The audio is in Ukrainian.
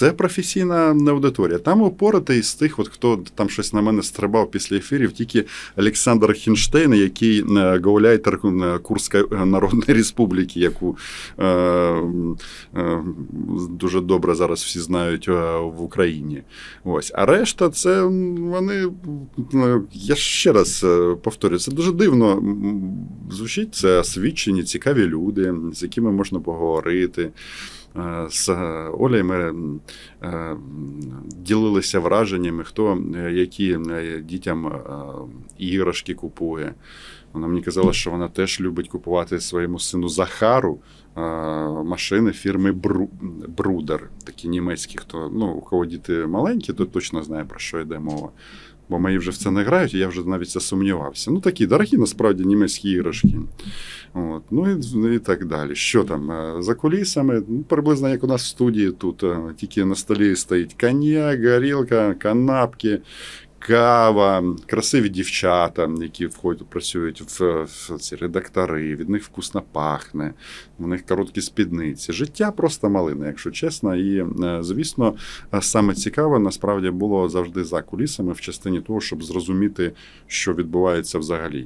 Це професійна аудиторія. Там опорити з тих, от хто там щось на мене стрибав після ефірів, тільки Олександр Хінштейн, який е, гауляйтер е, Курської Народної Республіки, яку е, е, дуже добре зараз всі знають е, в Україні. Ось. А решта, це вони. е, Я ще раз е, повторюю, це дуже дивно звучить. Це освічені, цікаві люди, з якими можна поговорити. Е, З Олею ми е, ділилися враженнями, хто е, які е, дітям е, іграшки купує. Вона мені казала, що вона теж любить купувати своєму сину Захару е, машини фірми Бру- Брудер, такі німецькі. Хто ну, у кого діти маленькі, то точно знає про що йде мова. Бо мої вже в це не грають, і я вже навіть засумнівався. Ну такі дорогі насправді німецькі іграшки. От. Ну і, і так далі. Що там? е, За кулісами, ну, приблизно як у нас в студії тут, е, тільки на столі стоїть коньяк, горілка, канапки, кава, красиві дівчата, які входять, працюють в, в ці редактори, від них вкусно пахне, в них короткі спідниці. Життя просто малине, якщо чесно. І, е, звісно, саме цікаве насправді було завжди за кулісами в частині того, щоб зрозуміти, що відбувається взагалі.